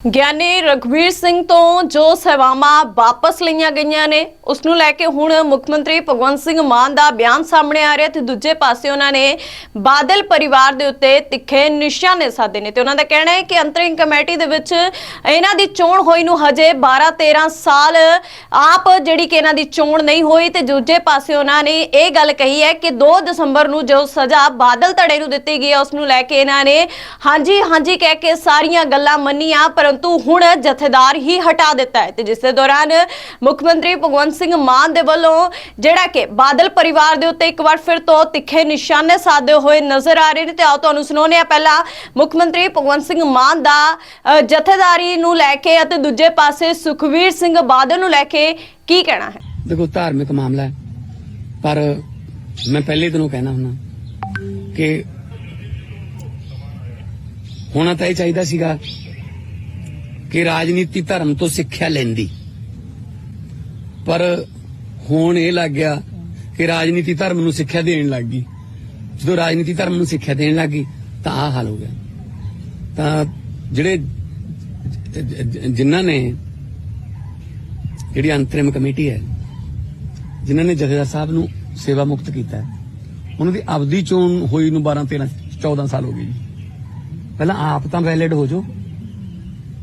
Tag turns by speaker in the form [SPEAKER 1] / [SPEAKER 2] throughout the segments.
[SPEAKER 1] ਗਿਆਨੀ ਰਘਵੀਰ ਸਿੰਘ ਤੋਂ ਜੋ ਸੇਵਾਵਾਂ ਵਾਪਸ ਲਈਆਂ ਗਈਆਂ ਨੇ ਉਸ ਨੂੰ ਲੈ ਕੇ ਹੁਣ ਮੁੱਖ ਮੰਤਰੀ ਭਗਵੰਤ ਸਿੰਘ ਮਾਨ ਦਾ ਬਿਆਨ ਸਾਹਮਣੇ ਆ ਰਿਹਾ ਤੇ ਦੂਜੇ ਪਾਸੇ ਉਹਨਾਂ ਨੇ ਬਾਦਲ ਪਰਿਵਾਰ ਦੇ ਉੱਤੇ ਤਿੱਖੇ ਨਿਸ਼ਾਨੇ ਸਾਧੇ ਨੇ ਤੇ ਉਹਨਾਂ ਦਾ ਕਹਿਣਾ ਹੈ ਕਿ ਅੰਤਰਿੰਗ ਕਮੇਟੀ ਦੇ ਵਿੱਚ ਇਹਨਾਂ ਦੀ ਚੋਣ ਹੋਈ ਨੂੰ ਹਜੇ 12 13 ਸਾਲ ਆਪ ਜਿਹੜੀ ਕਿ ਇਹਨਾਂ ਦੀ ਚੋਣ ਨਹੀਂ ਹੋਈ ਤੇ ਦੂਜੇ ਪਾਸੇ ਉਹਨਾਂ ਨੇ ਇਹ ਗੱਲ ਕਹੀ ਹੈ ਕਿ 2 ਦਸੰਬਰ ਨੂੰ ਜੋ ਸਜ਼ਾ ਬਾਦਲ ਧੜੇ ਨੂੰ ਦਿੱਤੀ ਗਈ ਹੈ ਉਸ ਨੂੰ ਲੈ ਕੇ ਇਹਨਾਂ ਨੇ ਹਾਂਜੀ ਹਾਂਜੀ ਕਹਿ ਕੇ ਸਾਰੀਆਂ ਗੱਲਾਂ ਮੰਨੀਆਂ, ਪਰ ਪਰੰਤੂ ਹੁਣ ਜਥੇਦਾਰ ਹੀ ਹਟਾ ਦਿੱਤਾ ਹੈ ਤੇ ਜਿਸ ਦੇ ਦੌਰਾਨ ਮੁੱਖ ਮੰਤਰੀ ਭਗਵੰਤ ਸਿੰਘ ਮਾਨ ਦੇ ਵੱਲੋਂ ਜਿਹੜਾ ਕਿ ਬਾਦਲ ਪਰਿਵਾਰ ਦੇ ਉੱਤੇ ਇੱਕ ਵਾਰ ਫਿਰ ਤੋਂ ਤਿੱਖੇ ਨਿਸ਼ਾਨੇ ਸਾਧੇ ਹੋਏ ਨਜ਼ਰ ਆ ਰਹੇ ਨੇ ਤੇ ਆਓ ਤੁਹਾਨੂੰ ਸੁਣਾਉਂਦੇ ਆ ਪਹਿਲਾਂ ਮੁੱਖ ਮੰਤਰੀ ਭਗਵੰਤ ਸਿੰਘ ਮਾਨ ਦਾ ਜਥੇਦਾਰੀ ਨੂੰ ਲੈ ਕੇ ਅਤੇ ਦੂਜੇ ਪਾਸੇ ਸੁਖਵੀਰ ਸਿੰਘ ਬਾਦਲ ਨੂੰ ਲੈ ਕੇ ਕੀ ਕਹਿਣਾ ਹੈ?
[SPEAKER 2] ਦੇਖੋ, ਧਾਰਮਿਕ ਮਾਮਲਾ ਹੈ, ਪਰ ਮੈਂ ਪਹਿਲੇ ਦਿਨੋਂ ਕਹਿਣਾ ਹੁੰਦਾ ਕਿ ਹੋਣਾ ਤਾਂ ਇਹ ਚਾਹੀਦਾ ਸੀਗਾ ਕਿ ਰਾਜਨੀਤੀ ਧਰਮ ਤੋਂ ਸਿੱਖਿਆ ਲੈਂਦੀ। ਪਰ ਹੁਣ ਇਹ ਲੱਗ ਗਿਆ ਕਿ ਰਾਜਨੀਤੀ ਧਰਮ ਨੂੰ ਸਿੱਖਿਆ ਦੇਣ ਲੱਗ ਗਈ। ਜਦੋਂ ਰਾਜਨੀਤੀ ਧਰਮ ਨੂੰ ਸਿੱਖਿਆ ਦੇਣ ਲੱਗ ਗਈ, ਤਾਂ ਆਹ ਹਾਲ ਹੋ ਗਿਆ। ਤਾਂ ਜਿਹੜੇ ਜਿਨ੍ਹਾਂ ਨੇ ਜਿਹੜੀ ਅੰਤਰਿਮ ਕਮੇਟੀ ਹੈ, ਜਿਨ੍ਹਾਂ ਨੇ ਜਥੇਦਾਰ ਸਾਹਿਬ ਨੂੰ ਸੇਵਾ ਮੁਕਤ ਕੀਤਾ, ਉਹਨਾਂ ਦੀ ਅਵਧੀ ਚੋਣ ਹੋਈ ਨੂੰ 12 13 14 ਸਾਲ ਹੋ ਗਏ ਜੀ। ਪਹਿਲਾਂ ਆਪ ਤਾਂ ਵੈਲਿਡ ਹੋ ਜਾਓ।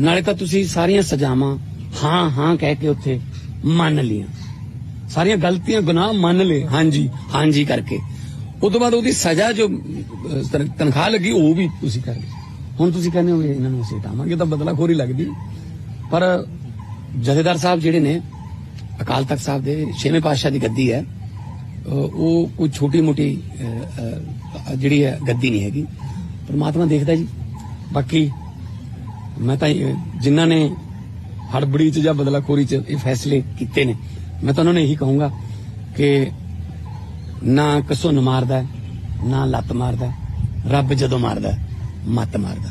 [SPEAKER 2] ਨਾਲੇ ਤਾਂ ਤੁਸੀਂ ਸਾਰੀਆਂ ਸਜ਼ਾਵਾਂ ਹਾਂ ਹਾਂ ਕਹਿ ਕੇ ਉੱਥੇ ਮੰਨ ਲੀਆਂ ਸਾਰੀਆਂ ਗਲਤੀਆਂ, ਗੁਨਾਹ ਮੰਨ ਲਏ। ਹਾਂਜੀ ਹਾਂਜੀ ਕਰਕੇ। ਉਸ ਤੋਂ ਬਾਅਦ ਉਹਦੀ ਸਜ਼ਾ ਜੋ ਤਨਖਾਹ ਲੱਗੀ, ਉਹ ਵੀ ਤੁਸੀਂ ਕਰ ਲਈ ਹੁਣ ਤੁਸੀਂ ਕਹਿੰਦੇ ਹੋ ਵੀ ਇਹਨਾਂ ਨੂੰ ਅਸੀਂ ਹਟਾਵਾਂਗੇ, ਤਾਂ ਬਦਲਾਖੋਰੀ ਲੱਗਦੀ। ਪਰ ਜਥੇਦਾਰ ਸਾਹਿਬ ਜਿਹੜੇ ਨੇ, ਅਕਾਲ ਤਖਤ ਸਾਹਿਬ ਦੇ ਛੇਵੇਂ ਪਾਤਸ਼ਾਹ ਦੀ ਗੱਦੀ ਹੈ ਉਹ ਕੋਈ ਛੋਟੀ ਮੋਟੀ ਜਿਹੜੀ ਹੈ, ਗੱਦੀ ਨਹੀਂ ਹੈਗੀ। ਪਰਮਾਤਮਾ ਦੇਖਦਾ ਜੀ। ਬਾਕੀ ਮੈਂ ਤਾਂ ਜਿਨ੍ਹਾਂ ਨੇ ਹੜਬੜੀ ਚ ਜਾਂ ਬਦਲਾਖੋਰੀ ਚ ਇਹ ਫੈਸਲੇ ਕੀਤੇ ਨੇ, ਮੈਂ ਤਾਂ ਉਹਨਾਂ ਨੂੰ ਇਹੀ ਕਹੂੰਗਾ ਕਿ ਨਾ ਕਸੁੰਨ ਮਾਰਦਾ, ਨਾ ਲੱਤ ਮਾਰਦਾ, ਰੱਬ ਜਦੋਂ ਮਾਰਦਾ, ਮੱਤ ਮਾਰਦਾ।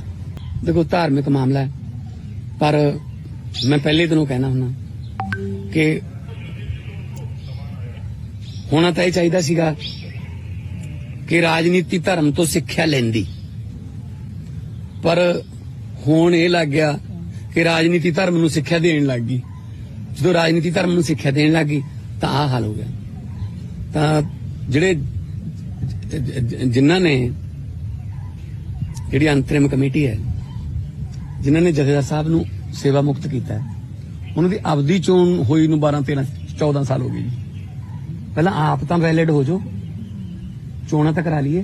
[SPEAKER 2] ਦੇਖੋ, ਧਾਰਮਿਕ ਮਾਮਲਾ ਹੈ, ਪਰ ਮੈਂ ਪਹਿਲੇ ਦਿਨੋਂ ਕਹਿਣਾ ਹੁੰਦਾ ਕਿ ਹੋਣਾ ਤਾਂ ਇਹ ਚਾਹੀਦਾ ਸੀਗਾ ਕਿ ਰਾਜਨੀਤੀ ਧਰਮ ਤੋਂ ਸਿੱਖਿਆ ਲੈਂਦੀ। ਪਰ ਹੁਣ ਇਹ ਲੱਗ ਗਿਆ ਕਿ ਰਾਜਨੀਤੀ ਧਰਮ ਨੂੰ ਸਿੱਖਿਆ ਦੇਣ ਲੱਗ ਗਈ। ਜਦੋਂ ਰਾਜਨੀਤੀ ਧਰਮ ਨੂੰ ਸਿੱਖਿਆ ਦੇਣ ਲੱਗ ਗਈ, ਤਾਂ ਆਹ ਹਾਲ ਹੋ ਗਿਆ। ਤਾਂ ਜਿਹੜੇ ਜਿਨ੍ਹਾਂ ਨੇ ਜਿਹੜੀ ਅੰਤਰਿਮ ਕਮੇਟੀ ਹੈ, ਜਿਨ੍ਹਾਂ ਨੇ ਜਥੇਦਾਰ ਸਾਹਿਬ ਨੂੰ ਸੇਵਾ ਮੁਕਤ ਕੀਤਾ ਉਹਨਾਂ ਦੀ ਅਵਧੀ ਚੋਣ ਹੋਈ ਨੂੰ 12 13 14 ਸਾਲ ਹੋ ਗਏ ਜੀ। ਪਹਿਲਾਂ ਆਪ ਤਾਂ ਵੈਲਿਡ ਹੋ ਜਾਓ, ਚੋਣਾਂ ਤਾਂ ਕਰਾ ਲਈਏ।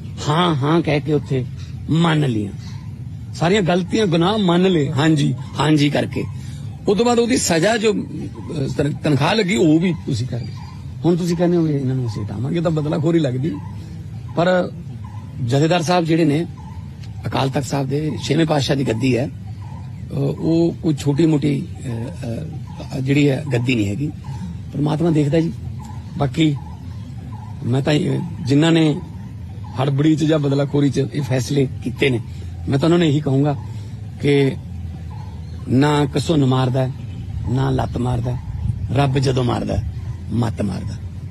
[SPEAKER 2] ਹਾਂ ਹਾਂ ਕਹਿ ਕੇ ਉੱਥੇ ਮੰਨ ਲੀਆਂ। ਸਾਰੀਆਂ ਗਲਤੀਆਂ, ਗੁਨਾਹ ਮੰਨ ਲਏ। ਹਾਂਜੀ ਹਾਂਜੀ ਕਰਕੇ। ਉਸ ਤੋਂ ਬਾਅਦ ਉਹਦੀ ਸਜ਼ਾ ਜੋ ਤਨਖਾਹ ਲੱਗੀ, ਉਹ ਵੀ ਤੁਸੀਂ ਕਰ ਲਈ ਹੁਣ ਤੁਸੀਂ ਕਹਿੰਦੇ ਹੋ ਵੀ ਇਹਨਾਂ ਨੂੰ ਅਸੀਂ ਹਟਾਵਾਂਗੇ ਤਾਂ ਬਦਲਾਖੋਰੀ ਲੱਗਦੀ। ਪਰ ਜਥੇਦਾਰ ਸਾਹਿਬ ਜਿਹੜੇ ਨੇ, ਅਕਾਲ ਤਖਤ ਸਾਹਿਬ ਦੇ ਛੇਵੇਂ ਪਾਤਸ਼ਾਹ ਦੀ ਗੱਦੀ ਹੈ ਉਹ ਕੋਈ ਛੋਟੀ ਮੋਟੀ ਜਿਹੜੀ ਹੈ, ਗੱਦੀ ਨਹੀਂ ਹੈਗੀ। ਪਰਮਾਤਮਾ ਦੇਖਦਾ ਜੀ। ਬਾਕੀ ਮੈਂ ਤਾਂ, ਜਿਨ੍ਹਾਂ ਨੇ ਹੜਬੜੀ ਚ ਜਾਂ ਬਦਲਾਖੋਰੀ ਚ ਇਹ ਫੈਸਲੇ ਕੀਤੇ ਨੇ। ਮੈਂ ਤਾਂ ਉਹਨਾਂ ਨੂੰ ਇਹੀ ਕਹੂੰਗਾ ਕਿ ਨਾ ਕਸੁੰਨ ਮਾਰਦਾ, ਨਾ ਲੱਤ ਮਾਰਦਾ, ਰੱਬ ਜਦੋਂ ਮਾਰਦਾ, ਮੱਤ ਮਾਰਦਾ।